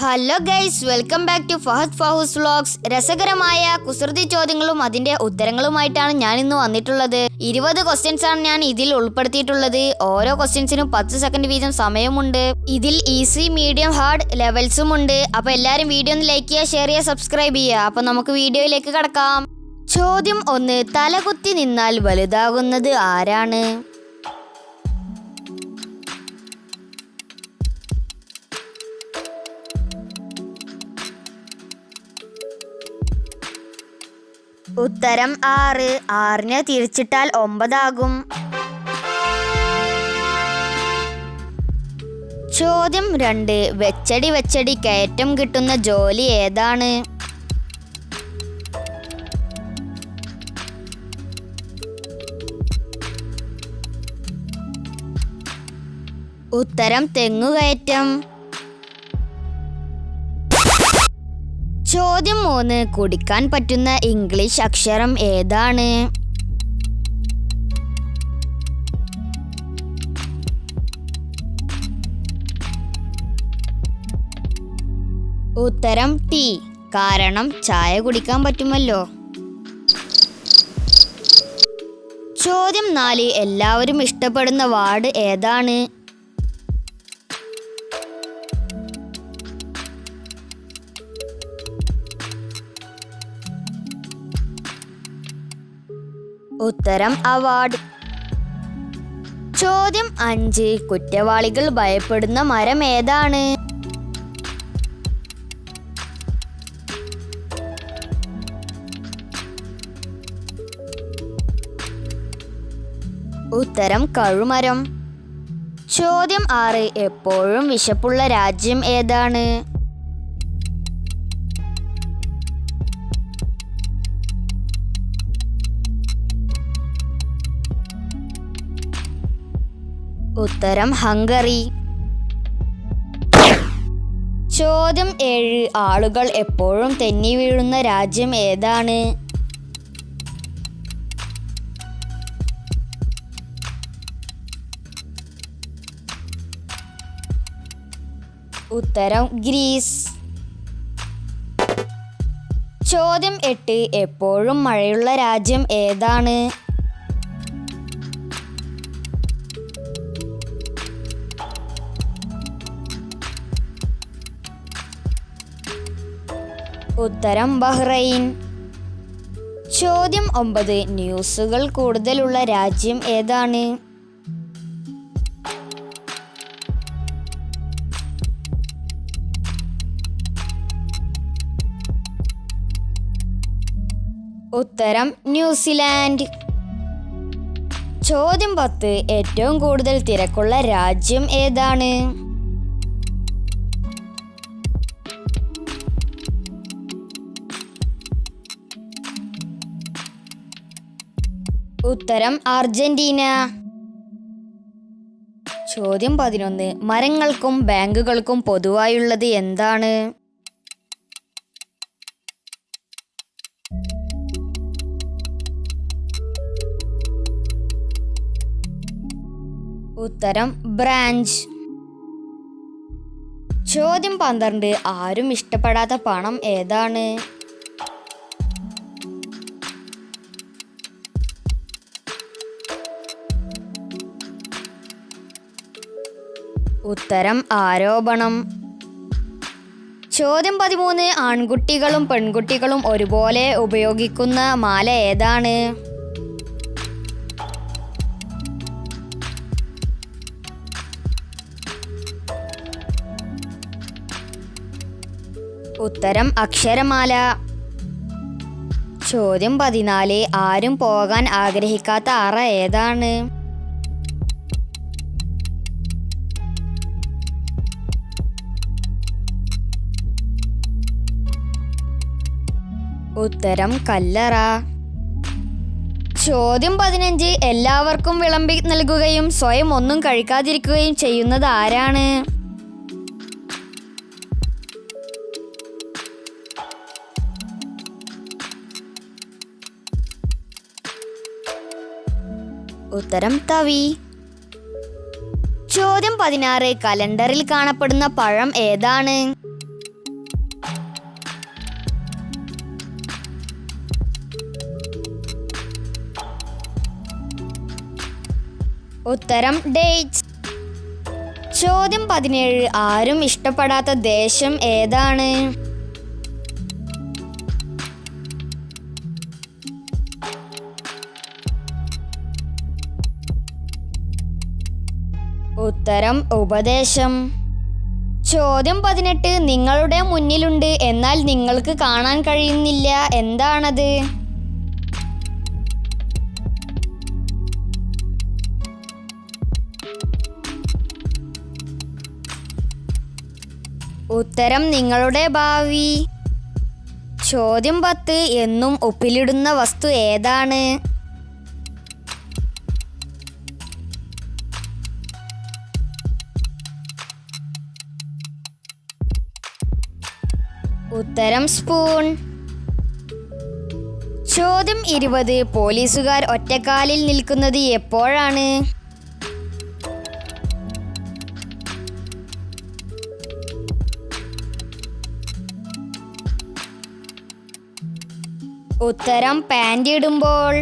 Hello guys welcome back to Fahad Fahoos vlogs രസകരമായ കുസൃതി ചോദ്യങ്ങളും അതിന്റെ ഉത്തരങ്ങളുമായിട്ടാണ് ഞാൻ ഇന്ന് വന്നിട്ടുള്ളത്. ഇരുപത് ക്വസ്റ്റ്യൻസ് ആണ് ഞാൻ ഇതിൽ ഉൾപ്പെടുത്തിയിട്ടുള്ളത്. ഓരോ ക്വസ്റ്റ്യൻസിനും പത്ത് സെക്കൻഡ് വീതം സമയമുണ്ട്. ഇതിൽ ഈസി മീഡിയം ഹാർഡ് ലെവൽസും ഉണ്ട്. അപ്പൊ എല്ലാവരും വീഡിയോ ഒന്ന് ലൈക്ക് ചെയ്യുക ഷെയർ ചെയ്യുക സബ്സ്ക്രൈബ് ചെയ്യുക. അപ്പൊ നമുക്ക് വീഡിയോയിലേക്ക് കടക്കാം. ചോദ്യം ഒന്ന് തലകുത്തി നിന്നാൽ വലുതാകുന്നത് ആരാണ്? ഉത്തരം ആറ്. ആറിനെ തിരിച്ചിട്ടാൽ ഒമ്പതാകും. ചോദ്യം രണ്ട്. വെച്ചടി വെച്ചടി കയറ്റം കിട്ടുന്ന ജോലി ഏതാണ്? ഉത്തരം തെങ്ങുകയറ്റം. മൂന്ന് കുടിക്കാൻ പറ്റുന്ന ഇംഗ്ലീഷ് അക്ഷരം ഏതാണ്? ഉത്തരം ടി. കാരണം ചായ കുടിക്കാൻ പറ്റുമല്ലോ. ചോദ്യം നാല്. എല്ലാവരും ഇഷ്ടപ്പെടുന്ന വാർഡ് ഏതാണ്? ഉത്തരം അവാർഡ്. ചോദ്യം അഞ്ച്. കുറ്റവാളികൾ ഭയപ്പെടുന്ന മരം ഏതാണ്? ഉത്തരം കഴുമരം. ചോദ്യം ആറ്. എപ്പോഴും വിശപ്പുള്ള രാജ്യം ഏതാണ്? ഉത്തരം ഹംഗറി. ചോദ്യം ഏഴ്. ആളുകൾ എപ്പോഴും തെന്നി വീഴുന്ന രാജ്യം ഏതാണ്? ഉത്തരം ഗ്രീസ്. ചോദ്യം എട്ട്. എപ്പോഴും മഴയുള്ള രാജ്യം ഏതാണ്? ഉത്തരം ബഹ്റൈൻ. ചോദ്യം ഒമ്പത്. ന്യൂസുകൾ കൂടുതലുള്ള രാജ്യം ഏതാണ്? ഉത്തരം ന്യൂസിലാൻഡ്. ചോദ്യം പത്ത്. ഏറ്റവും കൂടുതൽ തിരക്കുള്ള രാജ്യം ഏതാണ്? ഉത്തരം അർജന്റീന. ചോദ്യം പതിനൊന്ന്. മരങ്ങൾക്കും ബാങ്കുകൾക്കും പൊതുവായുള്ളത് എന്താണ്? ഉത്തരം ബ്രാഞ്ച്. ചോദ്യം പന്ത്രണ്ട്. ആരും ഇഷ്ടപ്പെടാത്ത പണം ഏതാണ്? ഉത്തരം ആരോപണം. ചോദ്യം പതിമൂന്ന് ആൺകുട്ടികളും പെൺകുട്ടികളും ഒരുപോലെ ഉപയോഗിക്കുന്ന മാല ഏതാണ്? ഉത്തരം അക്ഷരമാല. ചോദ്യം പതിനാല് ആരും പോകാൻ ആഗ്രഹിക്കാത്ത അറ ഏതാണ്? ഉത്തരം കല്ലറ. ചോദ്യം പതിനഞ്ച്. എല്ലാവർക്കും വിളമ്പി നൽകുകയും സ്വയം ഒന്നും കഴിക്കാതിരിക്കുകയും ചെയ്യുന്നത് ആരാണ്? ഉത്തരം തവി. ചോദ്യം പതിനാറ്. കലണ്ടറിൽ കാണപ്പെടുന്ന പഴം ഏതാണ്? ഉത്തരം ഡേറ്റ്സ്. ചോദ്യം പതിനേഴ്. ആരും ഇഷ്ടപ്പെടാത്ത ദേശം ഏതാണ്? ഉത്തരം ഉപദേശം. ചോദ്യം പതിനെട്ട്. നിങ്ങളുടെ മുന്നിലുണ്ട്. എന്നാൽ നിങ്ങൾക്ക് കാണാൻ കഴിയുന്നില്ല. എന്താണത്? ഉത്തരം നിങ്ങളുടെ ഭാവി. ചോദ്യം പത്ത് എന്നും ഒപ്പിലിടുന്ന വസ്തു ഏതാണ്? ഉത്തരം സ്പൂൺ. ചോദ്യം ഇരുപത്. പോലീസുകാർ ഒറ്റക്കാലിൽ നിൽക്കുന്നത് എപ്പോഴാണ്? ഉത്തരം പാന്റ് ഇടുമ്പോൾ.